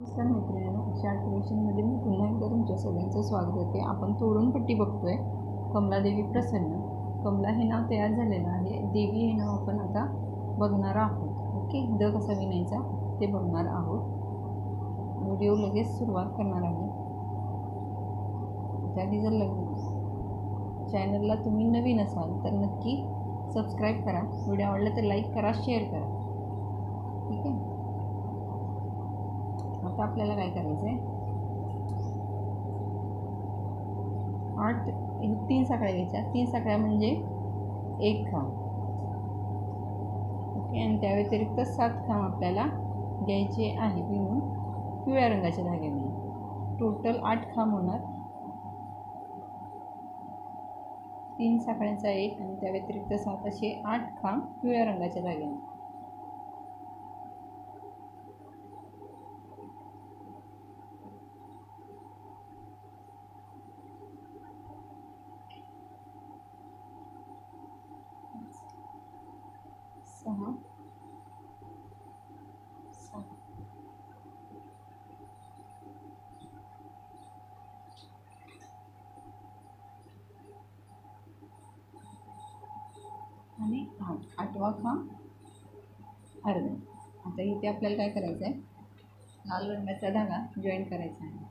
नमस्कार मित्रांनो अशा क्रिएशनमध्ये मी पुन्हा एकदा तुमच्या सगळ्यांचं स्वागत आहे आपण तोडून पट्टी बघतोय. कमलादेवी प्रसन्न. कमला हे नाव तयार झालेलं आहे. देवी हे नाव आपण आता बघणार आहोत. ओके? द कसा विणायचा? ते बघणार आहोत. व्हिडिओ लगेच सुरुवात करणार आहे. त्याआधी जर लग चॅनलला तुम्ही नवीन असाल तर नक्की सबस्क्राईब करा. व्हिडिओ आवडला तर लाईक करा शेअर करा ठीक आहे आता आपल्याला काय करायचं आहे आठ तीन साखळ्या घ्यायच्या. तीन साखळ्या म्हणजे एक खांब. ओके आणि त्या व्यतिरिक्त सात खांब आपल्याला घ्यायचे आहे विणून पिवळ्या रंगाच्या धाग्याने. टोटल आठ खांब होणार. तीन साखळ्यांचा एक आणि त्या व्यतिरिक्त सात असे आठ खांब पिवळ्या रंगाच्या धाग्याने सहा सात आणि आठ आठवा खा अर्धा. आता इथे आपल्याला काय करायचं आहे? लाल रंगाचा धागा जॉईन करायचा आहे.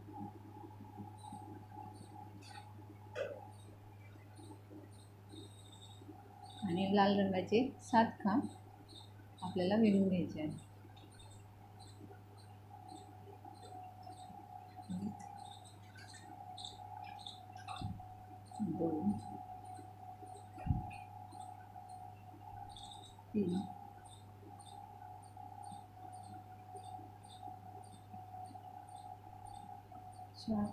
आणि लाल रंगाचे सात खा आपल्याला विणून घ्यायचे आहे दोन तीन चार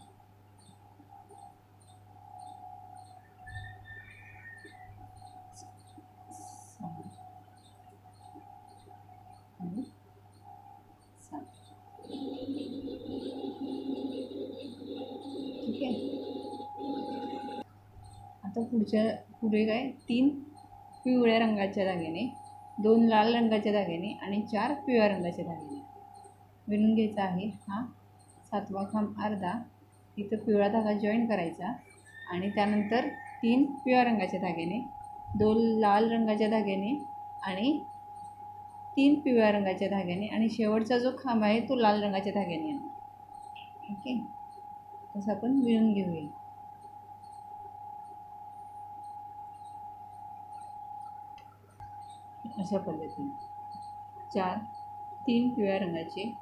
सहा आणि सात ठीक आहे आता पुढच्या पुढे काय तीन पिवळ्या रंगाच्या धाग्याने दोन लाल रंगाच्या धाग्याने आणि चार पिवळ्या रंगाच्या दागिने. विणून घ्यायचा आहे हा. सातवा खांब अर्धा. इथं पिवळा धागा जॉईन करायचा. आणि त्यानंतर तीन पिवळ्या रंगाच्या धाग्याने दोन लाल रंगाच्या धाग्याने आणि तीन पिवळ्या रंगाच्या धाग्याने आणि शेवटचा जो खांब आहे तो लाल रंगाच्या धाग्याने आहे. ओके? तसं आपण विणून घेऊया. अशा पद्धतीने. चार तीन पिवळ्या रंगाचे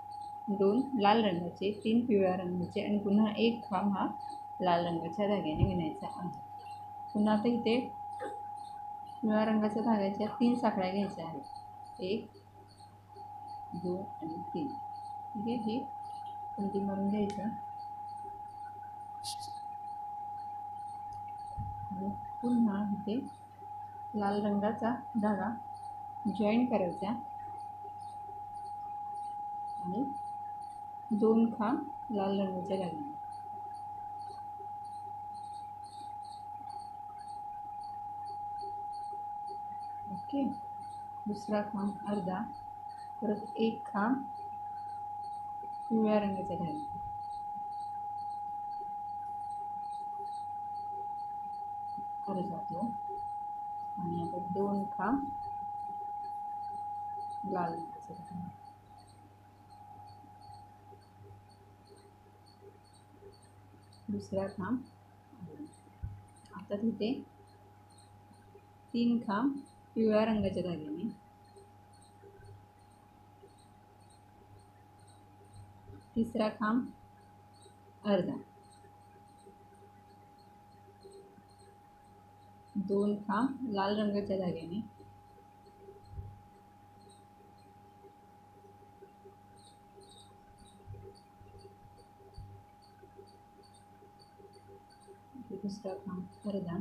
दोन लाल रंगाचे तीन पिवळ्या रंगाचे आणि पुन्हा एक खांब हा लाल रंगाच्या धाग्याने विणायचा आहे. पुन्हा आता इथे पिवळ्या रंगाच्या धाग्याच्या तीन साखळ्या घ्यायच्या आहेत. एक दोन आणि तीन. ठीक आहे? ही पंक्ती मारून घ्यायचं? आणि पुन्हा इथे लाल रंगाचा धागा जॉईन करायचा. आणि दोन खांब लाल रंगाच्या लागणार. ओके. दुसरा खांब अर्धा परत एक खांब पिवळ्या रंगाचा घालणार अर्धा तो आणि आता दोन खांब लाल दुसरा खांब. आता तिथे तीन खांब पिवळ्या रंगाच्या धाग्याने. तिसरा खांब अर्धा. दोन खांब लाल रंगाच्या धाग्याने. पुस्तक खांब अर्धा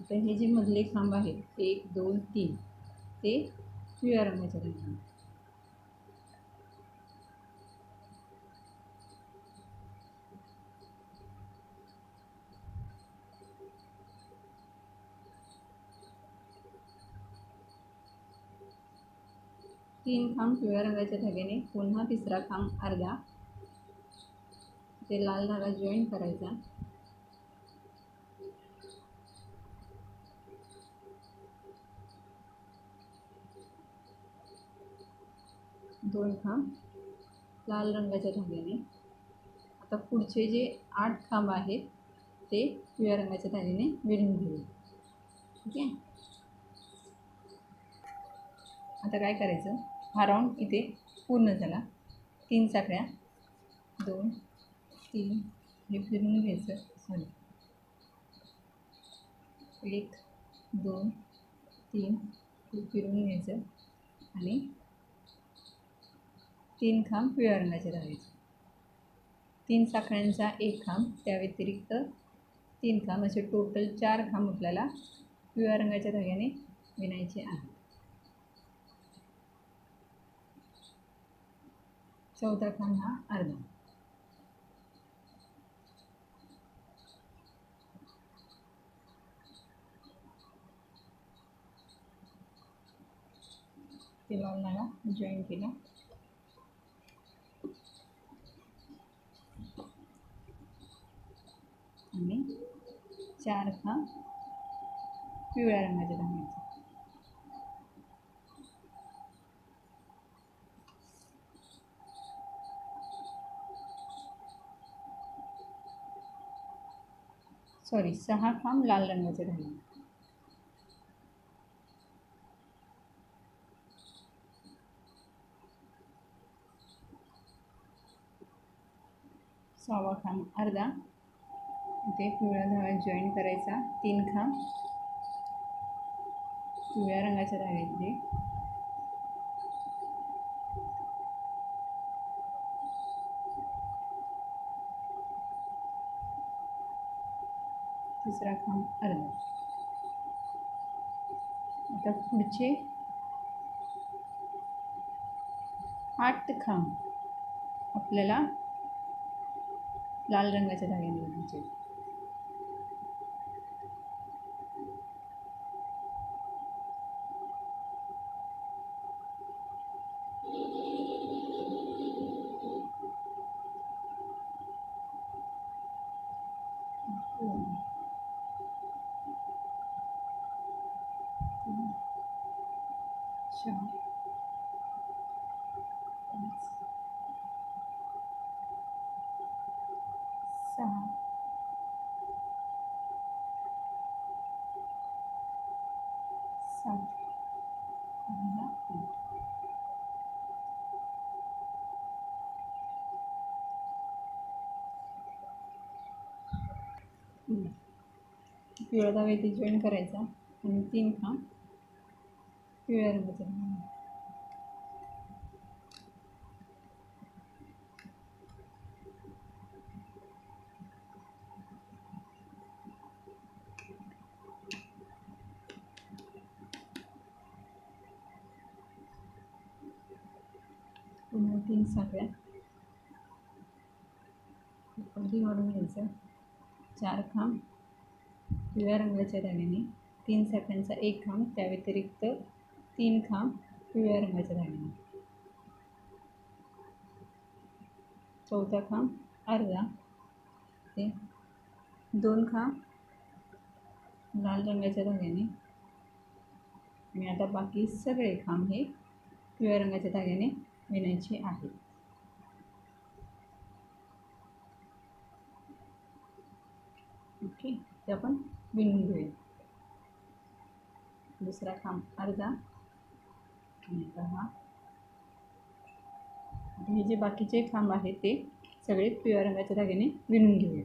आता हे जे मधले खांब आहेत एक दोन तीन. ते पिवळ्या रंगाचे धाग्याने तीन खांब पिवळ्या रंगाच्या धाग्याने पुन्हा तिसरा खांब अर्धा. ते लाल धागा जॉईन करायचा. दोन खांब लाल रंगाच्या धाग्याने आता पुढचे जे आठ खांब आहेत ते पिवळ्या रंगाच्या धाग्याने विणून घेऊ. ठीक आहे? आता काय करायचं? हा राऊंड इथे पूर्ण झाला. तीन साखळ्या दोन तीन हे फिरून घ्यायचं. सॉरी एक दोन तीन हे फिरून घ्यायचं. आणि तीन खांब पिवळ्या रंगाचे धागायचे तीन साखळ्यांचा एक खांब त्या व्यतिरिक्त तीन खांब असे टोटल चार खांब आपल्याला पिवळ्या रंगाच्या धाग्याने विणायचे आहेत. चौथा खांब हा अर्धा ते लावणारा जॉईन केला आणि चार खांब पिवळ्या रंगाच्या धाग्याचे सॉरी सहा खांब लाल रंगाचे धागे सहावा खांब अर्धा. इथे पिवळ्या धागा जॉईन करायचा. तीन खांब. पिवळ्या रंगाच्या धाग्याचे दुसरा खांब अर्धा आता पुढचे. आठ खांब आपल्याला लाल रंगाच्या धाग्याने बांधायचे दोन, तीन, चार पाच सहा सात आणि हा आठ. हम्म. पिवळा धागा इथे जॉईन करायचा आणि तीन खांब पिवळ्या रंगाचा पुन्हा तीन साखळ्या अगदी मारून घ्यायचं चार खांब पिवळ्या रंगाच्या धाग्याने तीन साखळ्यांचा एक खांब त्या व्यतिरिक्त तीन खांब पिवळ्या रंगाच्या धाग्याने चौथा खांब अर्धा. ते दोन खांब लाल रंगाच्या धाग्याने आणि आता बाकी सगळे खांब हे पिवळ्या रंगाच्या धाग्याने विणायचे आहेत. ओके ते आपण विणून घेऊया. दुसरा खांब अर्धा. हा. आता हे जे बाकीचे खांब आहेत ते सगळे पिवळ्या रंगाच्या धाग्याने विणून घेऊया.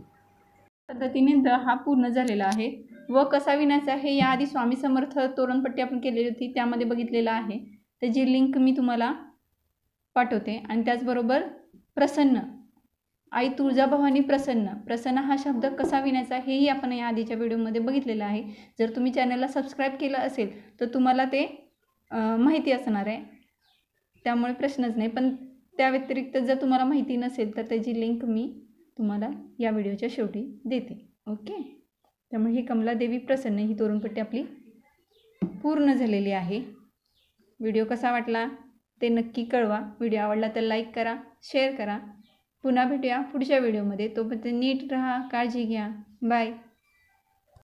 पद्धतीने द हा पूर्ण झालेला आहे. व कसा विणायचा हे याआधी स्वामी समर्थ तोरणपट्टी आपण केलेली होती त्यामध्ये बघितलेला आहे. त्याची लिंक मी तुम्हाला पाठवते आणि त्याचबरोबर प्रसन्न. आई तुळजाभवानी प्रसन्न. प्रसन्न हा शब्द कसा विणायचा हेही आपण या आधीच्या व्हिडिओमध्ये बघितलेलं आहे. जर तुम्ही चॅनलला सबस्क्राईब केलं असेल तर तुम्हाला ते माहिती असणार आहे. त्यामुळे प्रश्नच नाही. पण त्या व्यतिरिक्त जर तुम्हाला माहिती नसेल तर त्याची लिंक मी तुम्हाला या व्हिडिओच्या शेवटी देते. ओके त्यामुळे ही कमलादेवी प्रसन्न ही तोरणपट्टी आपली पूर्ण झालेली आहे. व्हिडिओ कसा वाटला ते नक्की कळवा. व्हिडिओ आवडला तर लाईक करा शेअर करा. पुन्हा भेटूया पुढच्या व्हिडिओमध्ये. तोपर्यंत नीट राहा काळजी घ्या. बाय